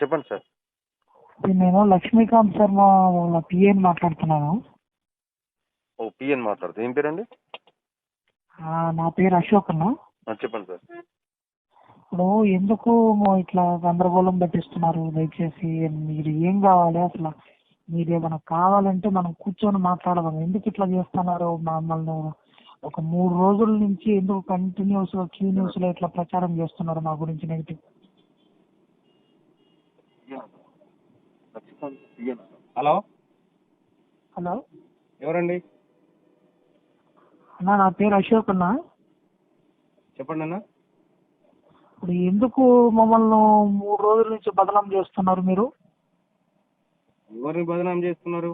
చెప్పండి సార్. నేను లక్ష్మీకాంత్ శర్మ వాళ్ళ పిఏని మాట్లాడుతున్నాను. ఓ పిఎన్ మాట్లాడుతుంది ఏం పేరండి? నా పేరు అశోక్ అన్న. చెప్పండి సార్. ఇప్పుడు ఎందుకు ఇట్లా గందరగోళం పెట్టిస్తున్నారు? దయచేసి మీరు ఏం కావాలి అసలు? మీరు ఏమైనా కావాలంటే మనం కూర్చొని మాట్లాడదాం. ఎందుకు ఇట్లా చేస్తున్నారు మమ్మల్ని? ఒక మూడు రోజుల నుంచి ఎందుకు కంటిన్యూస్గా క్యూ న్యూస్లో ఇట్లా ప్రచారం చేస్తున్నారు మా గురించి నెగిటివ్ హలో హలో ఎవరండి? అన్న నా పేరు అశోక్ అన్న. చెప్పండి అన్న. ఇప్పుడు ఎందుకు మమ్మల్ని మూడు రోజుల నుంచి బదనాం చేస్తున్నారు మీరు? ఎవరిని బదనాం చేస్తున్నారు?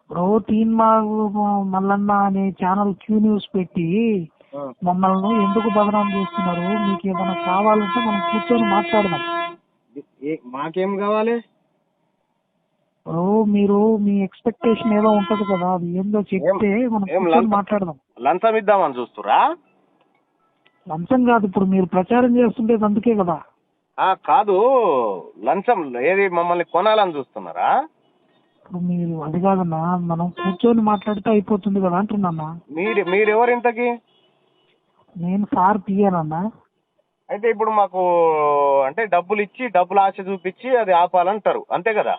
ఇప్పుడు మా మల్లన్న అనే ఛానల్ క్యూ న్యూస్ పెట్టి మమ్మల్ని ఎందుకు బదనాం చేస్తున్నారు? మీకు ఏమైనా కావాలంటే మనం కూర్చొని మాట్లాడదాం. మాకేం కావాలి? ఇప్పుడు మీరు మీ ఎక్స్పెక్టేషన్ ఏదో ఉంటది కదా అది ఏందో చెప్తే మనం కూర్చొని? మాట్లాడదాం. లంచం ఇద్దామని చూస్తురా లంచం కాదు ఇప్పుడు మీరు ప్రచారం చేస్తుండేది అందుకే కదా. ఆ, కాదు లంచం ఏది మమ్మల్ని కొనాలని చూస్తున్నారా? ఇప్పుడు మీరు అది కాదన్నా మనం కూర్చొని మాట్లాడితే అయిపోతుంది కదా అంటున్నా మీరు మీరెవరు ఇంతకి? నేను సార్ పియ్యానన్నా అయితే ఇప్పుడు మాకు అంటే డబ్బులు ఇచ్చి డబ్బులు ఆశ చూపించి అది ఆపాలంటారు. అంతే కదా?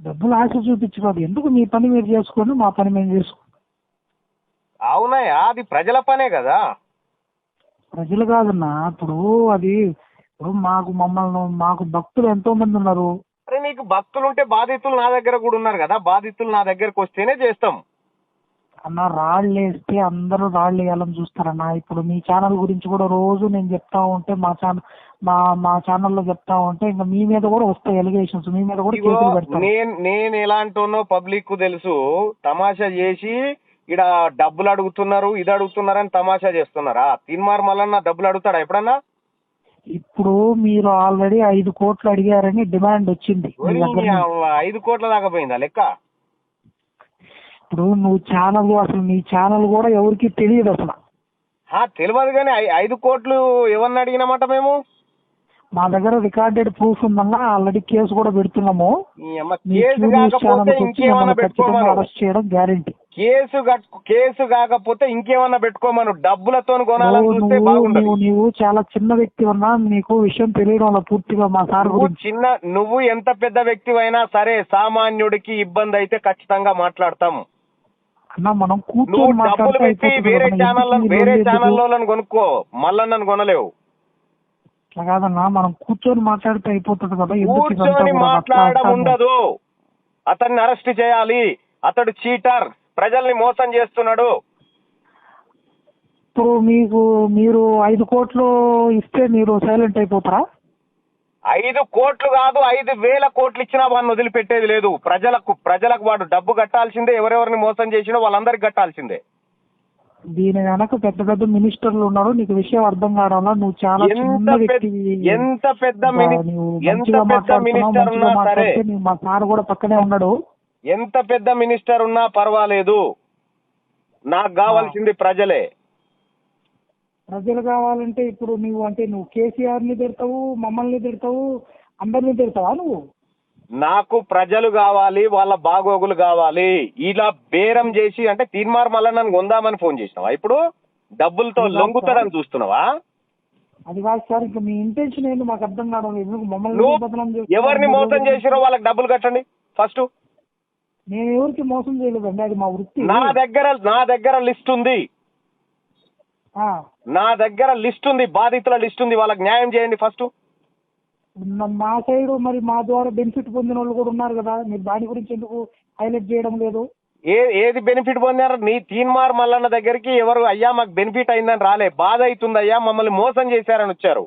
డబ్బులు ఆశ చూపించుకోదు ఎందుకు మీ పని మీరు చేసుకోండి మా పని మేము చేసుకోండి అవునయ్యా అది ప్రజల పనే కదా? ప్రజలు కాదన్నా ఇప్పుడు అది ఇప్పుడు మాకు మమ్మల్ని మాకు భక్తులు ఎంతో మంది ఉన్నారు. అరే నీకు భక్తులు ఉంటే బాధితులు నా దగ్గర కూడా ఉన్నారు కదా? బాధితులు నా దగ్గరకు వస్తేనే చేస్తాం. అన్న రాళ్ళు వేస్తే అందరూ రాళ్ళు వేయాలని చూస్తారన్న. ఇప్పుడు మీ ఛానల్ గురించి కూడా రోజు నేను చెప్తా ఉంటే మా ఛానల్ మా మా ఛానల్లో చెప్తా ఉంటే ఇంకా మీ మీద కూడా వస్తాయి ఎలిగేషన్స్ మీ మీద కూడా కేసులు పెడతారు. నేను నేను ఎలాంటోనో పబ్లిక్కు తెలుసు. తమాషా చేసి ఇడ డబ్బులు అడుగుతున్నారు ఇది అడుగుతున్నారని తమాషా చేస్తున్నారా? తిన్మార్ మల్లన్న డబ్బులు అడుగుతాడా ఎప్పుడన్నా? ఇప్పుడు మీరు ఆల్రెడీ ఐదు కోట్లు అడిగారని డిమాండ్ వచ్చింది. ఐదు కోట్ల దాకా పోయిందా లెక్క? ఇప్పుడు నువ్వు ఛానల్ అసలు నీ ఛానల్ కూడా ఎవరికి తెలియదు అసలు. ఆ, తెలియదు కానీ ఐదు కోట్లు ఎవరిని అడిగినామట మేము? మా దగ్గర రికార్డెడ్ ప్రూఫ్ ఉందన్నా ఆల్రెడీ కేసు కూడా పెడుతున్నాము. అరెస్ట్ చేయడం గ్యారంటీ కేసు కేసు కాకపోతే ఇంకేమన్నా పెట్టుకోమను. డబ్బులతో కొనాలని నువ్వు బాగుండదు. చాలా చిన్న వ్యక్తి ఉన్నా నీకు విషయం తెలియడం వల్ల పూర్తిగా మా సార్ చిన్న నువ్వు ఎంత పెద్ద వ్యక్తివైనా సరే సామాన్యుడికి ఇబ్బంది అయితే ఖచ్చితంగా మాట్లాడతాం అన్న మనం కూర్చొని మాట్లాడితే వేరే. ఛానల్ వేరే? ఛానల్లోలను కొనుక్కో మళ్ళా నన్ను కొనలేవు అట్లా కాదన్నా మనం కూర్చొని మాట్లాడితే అయిపోతుంది కదా కూర్చొని మాట్లాడడం? ఉండదు అతన్ని అరెస్ట్ చేయాలి అతడు చీటర్ ప్రజల్ని మోసం చేస్తున్నాడు ఇప్పుడు మీకు మీరు ఐదు కోట్లు ఇస్తే మీరు సైలెంట్ అయిపోతారా ఐదు కోట్లు కాదు ఐదు వేల కోట్లు ఇచ్చినా వాడిని వదిలిపెట్టేది లేదు. ప్రజలకు ప్రజలకు వాడు డబ్బు కట్టాల్సిందే ఎవరెవరిని మోసం చేసినో వాళ్ళందరికి కట్టాల్సిందే. దీని వెనక పెద్ద పెద్ద మినిస్టర్లు ఉన్నారు. నీకు విషయం అర్థం కావడంలో నువ్వు చాలా చిన్న వ్యక్తివి ఎంత పెద్ద ఎంత మినిస్టర్ ఉన్నా సరే. మా సార్ కూడా పక్కనే ఉన్నాడు. ఎంత పెద్ద మినిస్టర్ ఉన్నా పర్వాలేదు. నాకు కావాల్సింది ప్రజలే. ప్రజలు కావాలంటే ఇప్పుడు నువ్వు అంటే నువ్వు కేసీఆర్ని తిడతావు మమ్మల్ని తిడతావు అందరిని తిడతావా నువ్వు? నాకు ప్రజలు కావాలి వాళ్ళ బాగోగులు కావాలి. ఇలా బేరం చేసి అంటే తీన్మార్ మళ్ళా నన్ను కొందామని ఫోన్ చేసినావా? ఇప్పుడు డబ్బులతో కాదు లొంగుతాడని చూస్తున్నావా? అది కాదు సార్ ఇంకా మీ ఇంటెన్షన్ ఏంటి మాకు అర్థం కావడం ఎందుకు మమ్మల్ని? ఎవరిని మోసం చేసిరో వాళ్ళకి డబ్బులు కట్టండి ఫస్ట్ నేను ఎవరికి మోసం చేయలేదండి అది మా వృత్తి. నా దగ్గర నా దగ్గర లిస్ట్ ఉంది. నా దగ్గర లిస్ట్ ఉంది బాధితుల లిస్ట్ ఉంది వాళ్ళకి న్యాయం చేయండి ఫస్ట్. మా సైడ్ మరి మా ద్వారా బెనిఫిట్ పొందిన వాళ్ళు కూడా ఉన్నారు కదా మీరు దాని గురించి ఎందుకు హైలైట్ చేయడం లేదు? ఏ ఏది బెనిఫిట్ పొందారు? నీ తీన్మార్ మల్లన్న దగ్గరికి ఎవరు అయ్యా మాకు బెనిఫిట్ అయిందని రాలే బాధ అవుతుంది అయ్యా మమ్మల్ని మోసం చేశారని వచ్చారు.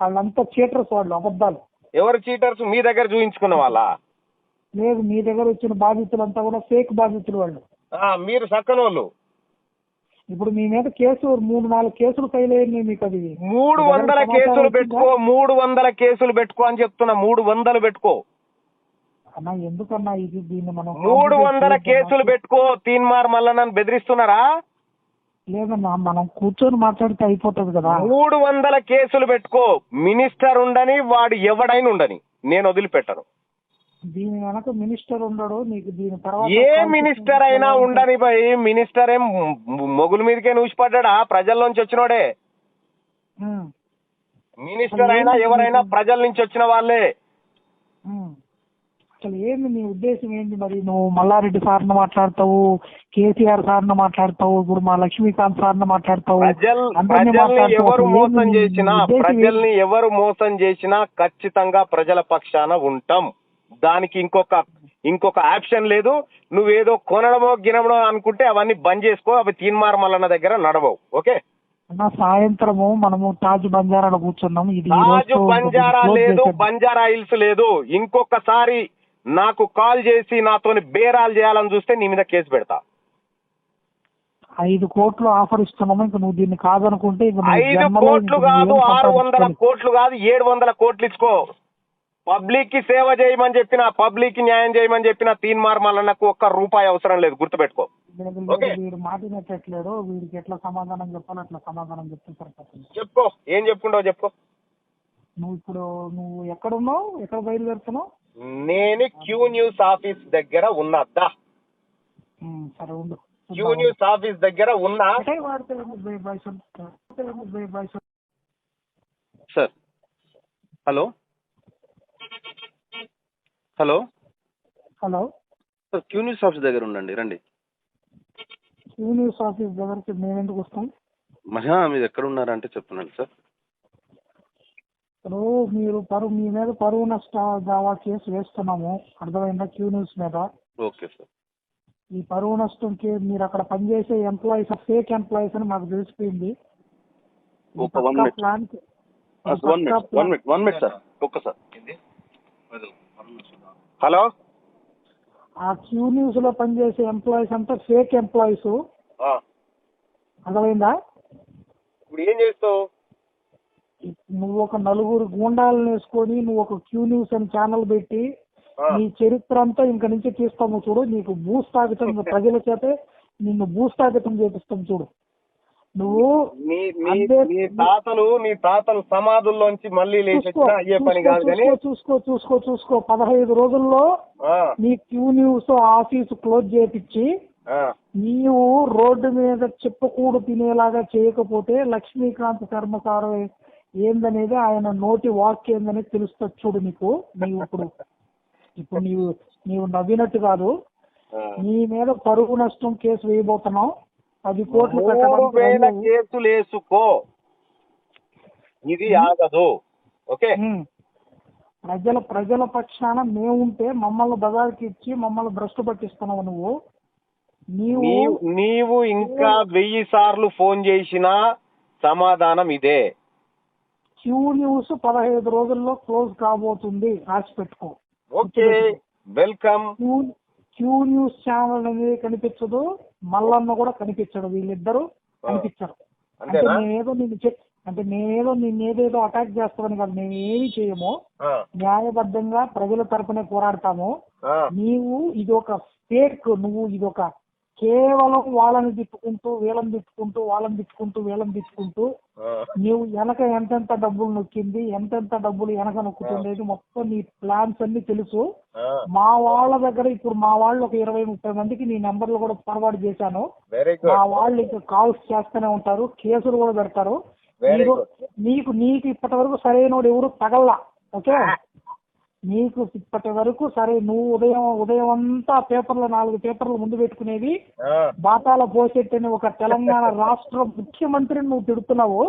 వాళ్ళంతా చీటర్స్ వాళ్ళు అబద్ధాలు. ఎవరు చీటర్స్ మీ దగ్గర చూయించుకున్న వాళ్ళ? లేదు మీ దగ్గర వచ్చిన బాధితులంతా కూడా ఫేక్ బాధితులు వాళ్ళు. మీరు సక్కనోళ్ళు ఇప్పుడు మీ మీద కేసు మూడు నాలుగు కేసులు ఫైల్ అయ్యింది మీకు అది. మూడు వందల కేసులు? పెట్టుకో మూడు వందల కేసులు పెట్టుకో అని చెప్తున్నా మూడు వందలు పెట్టుకో. అన్నా ఎందుకన్నా ఇది దీన్ని మనం మూడు వందల? కేసులు పెట్టుకో తీన్మార్ మల్లన్నని బెదిరిస్తున్నారా? లేదన్నా మనం కూర్చొని మాట్లాడితే అయిపోతుంది కదా. మూడు వందల కేసులు పెట్టుకో మినిస్టర్ ఉండని వాడు ఎవడైనా ఉండని నేను వదిలిపెట్టను. దీని వెనక మినిస్టర్ ఉండడు నీకు దీని తర్వాత ఏ మినిస్టర్ అయినా ఉండని భయ్ మినిస్టర్ ఏం మొగుల మీదకే నూసిపడ్డా ప్రజల్లోంచి వచ్చినోడే. మినిస్టర్ అయినా ఎవరైనా ప్రజల నుంచి వచ్చిన వాళ్ళే. అసలు ఏంది నీ ఉద్దేశం ఏంటి మరి? నువ్వు మల్లారెడ్డి సార్ని మాట్లాడతావు కేసీఆర్ సార్ని మాట్లాడతావు ఇప్పుడు మా లక్ష్మీకాంత్ సార్ని మాట్లాడతావు ప్రజల్ని. ఎవరు మోసం చేసినా? ప్రజల్ని ఎవరు మోసం చేసినా ఖచ్చితంగా ప్రజల పక్షాన ఉంటాం. దానికి ఇంకొక ఇంకొక ఆప్షన్ లేదు. నువ్వేదో కొనడమో గినడమో అనుకుంటే అవన్నీ బంద్ చేసుకో. అవి తీన్మార్ మల్లన్న దగ్గర నడవవు. ఓకే? అన్న సాయంత్రము మనము తాజ్ బంజారాలో కూర్చున్నాం ఇది రోజుతో బంజారా లేదు. బంజారా హిల్స్ లేదు. ఇంకొకసారి నాకు కాల్ చేసి నాతోని బేరాలు చేయాలని చూస్తే నీ మీద కేసు పెడతా. ఐదు కోట్లు ఆఫర్ ఇస్తున్నాము. ఇంకా నువ్వు దీన్ని కాదనుకుంటే ఐదు కోట్లు కాదు ఆరు వందల. కోట్లు కాదు ఏడు వందల కోట్లు ఇచ్చుకో. పబ్లిక్కి సేవ చేయమని చెప్పిన పబ్లిక్కి న్యాయం చేయమని చెప్పిన తీన్ మార్మలన్నకు ఒక్క రూపాయి అవసరం లేదు గుర్తుపెట్టుకో. వీడు మాట వీడికి ఎట్లా సమాధానం చెప్పాలో అట్లా సమాధానం చెప్తే సరిపోతుంది. చెప్పుకో. ఏం చెప్పుకుంటావు చెప్పుకో. నువ్వు ఇప్పుడు నువ్వు ఎక్కడున్నావు? ఎక్కడ బయలుదేరుతున్నావు? నేను క్యూ న్యూస్ ఆఫీస్ దగ్గర ఉన్నద్దా ఉమ్, సరే ఉండు. క్యూ న్యూస్ ఆఫీస్ దగ్గర ఉన్నా. Sir. Hello? Hello. Hello. Sir Q news office దగ్గర ఉండండి రండి. క్యూ న్యూస్ ఆఫీస్ దగ్గరికి మేము ఎందుకు వస్తాం? మహా మీరు ఎక్కడ ఉన్నారంటే చెప్తున్నాను సార్. ఇప్పుడు మీరు పరువు మీ మీద పరువు నష్ట దావా కేసు వేస్తున్నాము. అర్థమైందా క్యూ న్యూస్ మీద? Okay sir. ఈ పరువు నష్టం కే- మీరు అక్కడ పనిచేసే ఎంప్లాయీస్ ఫేక్ ఎంప్లాయీస్ అని మాకు తెలిసిపోయింది. ఇది ఒక one పక్కా minute. ప్లాన్ వన్ పక్కా minute one minute one minute sir. ఒక్క సార్. హలో? ఆ క్యూ న్యూస్లో పనిచేసే ఎంప్లాయీస్ అంతా ఫేక్ ఎంప్లాయీస్. ఆ, అర్థమైందా? ఇప్పుడు ఏం చేస్తావు? నువ్వు ఒక నలుగురు గూండాలను వేసుకొని నువ్వు ఒక క్యూ న్యూస్ అని ఛానల్ పెట్టి ఆ, నీ చరిత్ర అంతా ఇంక నుంచి తీస్తాము చూడు. నీకు భూస్థాపితం ప్రజల చేతే నిన్ను భూస్థాపితం చేపిస్తాం చూడు. నువ్వు నీ తాతలు నీ తాతలు సమాధుల్లోంచి మళ్ళీ లేచి అయ్యే పని కాదు కానీ చూసుకో చూసుకో చూసుకో పదహైదు రోజుల్లో నీ క్యూ న్యూస్ ఆఫీస్ క్లోజ్ చేపించి ఆ, నీవు రోడ్డు మీద చెప్పకూడు తినేలాగా చేయకపోతే లక్ష్మీకాంత్ శర్మ సార్ ఏందనేది ఆయన నోటి వాక్ ఏందనేది తెలుస్తుంది చూడు నీకు. నీవు ఇప్పుడు ఇప్పుడు నీవు నీవు నవ్వినట్టు కాదు. నీ మీద పరువు నష్టం కేసు వేయబోతున్నావు. పది కోట్లు మూడు వేల. కేసులు వేసుకో. ఇది ఆగదు. ఓకే. ప్రజల ప్రజల పక్షాన మేము ఉంటే మమ్మల్ని బజార్కి ఇచ్చి మమ్మల్ని భ్రష్టు పట్టిస్తున్నావు నువ్వు. నీవు నీవు నీవు ఇంకా వెయ్యి సార్లు ఫోన్ చేసినా సమాధానం ఇదే. క్యూ న్యూస్ పదహైదు రోజుల్లో క్లోజ్ కాబోతుంది. రాసి పెట్టుకో. Okay. Welcome. Q news channel అనేది కనిపించదు మల్లన్న కూడా కనిపించడు వీళ్ళిద్దరు కనిపించరు. అంటే నేనేదో నిన్ను చెప్ అంటే నేనేదో నిన్నేదేదో అటాక్ చేస్తామని కాదు మేము ఏమి చేయము న్యాయబద్ధంగా ప్రజల తరపునే పోరాడతాము. నీవు ఇది ఒక ఫేక్ నువ్వు ఇది ఒక కేవలం వాళ్ళని తిట్టుకుంటూ వీళ్ళని తిట్టుకుంటూ వాళ్ళని తిట్టుకుంటూ వీళ్ళని తిట్టుకుంటూ. నీవు వెనక ఎంతెంత డబ్బులు నొక్కింది ఎంతెంత డబ్బులు వెనక నొక్కుతుండేది మొత్తం నీ ప్లాన్స్ అన్ని తెలుసు. మా వాళ్ళ దగ్గర ఇప్పుడు మా వాళ్ళు ఒక ఇరవై ముప్పై మందికి నీ నెంబర్లు కూడా ఫార్వర్డ్ చేశాను. మా వాళ్ళు ఇంకా కాల్స్ చేస్తూనే ఉంటారు కేసులు కూడా పెడతారు. నీకు-. నీకు ఇప్పటి వరకు సరైనోడు ఎవరు తగల్లా ఓకే? నీకు ఇప్పటి వరకు సరే నువ్వు ఉదయం ఉదయం అంతా పేపర్లు నాలుగు పేపర్లు ముందు పెట్టుకునేది బాటాల పోసెట్టని ఒక తెలంగాణ రాష్ట్ర ముఖ్యమంత్రిని నువ్వు తిడుతున్నావు.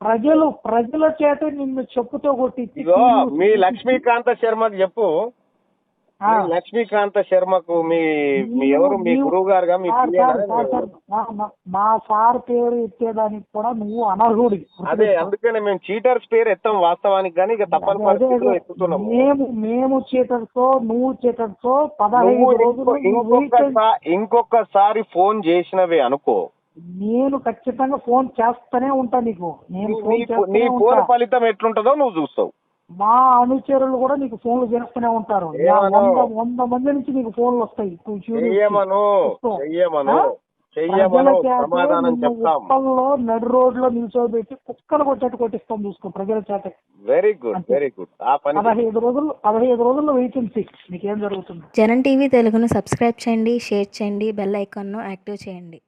ప్రజలు ప్రజల చేత నిన్ను చెప్పుతో కొట్టించి ఇగో మీ లక్ష్మీకాంత శర్మకి చెప్పు. లక్ష్మీకాంత శర్మకు మీ ఎవరు? మీ గురువు గారుగా మీ మా- సార్ పేరు ఎత్తేదానికి కూడా నువ్వు అనర్హుడి. అదే అందుకనే మేము చీటర్స్ పేరు ఎత్తాం వాస్తవానికి కానీ ఇక తప్పని పరిస్థితిలో అదే. ఎత్తుతున్నాము. మేము మేము చీటర్తో నువ్వు చీటర్తో పదహైదు రోజులు ఇంకొకసారి ఫోన్ చేసినవే అనుకో. నేను ఖచ్చితంగా ఫోన్ చేస్తూనే ఉంటా నీకు. నేను నీ- ఫోన్ ఫలితం ఎట్లుంటుందో నువ్వు చూస్తావు. మా అనుచరులు కూడా నీకు ఫోన్లు చేస్తూనే ఉంటారు? వంద వంద మంది నుంచి నీకు ఫోన్లు వస్తాయి. ఉప్పల్లో నడు రోడ్లో నిల్చోబెట్టి కుక్కలు కొట్టట్టు కొట్టిస్తాం చూసుకో ప్రజల చేత. Very good. వెరీ గుడ్ ఆ పని పదహైదు రోజులు పదహైదు రోజుల్లో వెయిటెన్సీ నీకేం జరుగుతుంది? జనం టీవీ తెలుగును సబ్స్క్రైబ్ చేయండి షేర్ చేయండి బెల్ ఐకాన్ను యాక్టివ్ చేయండి.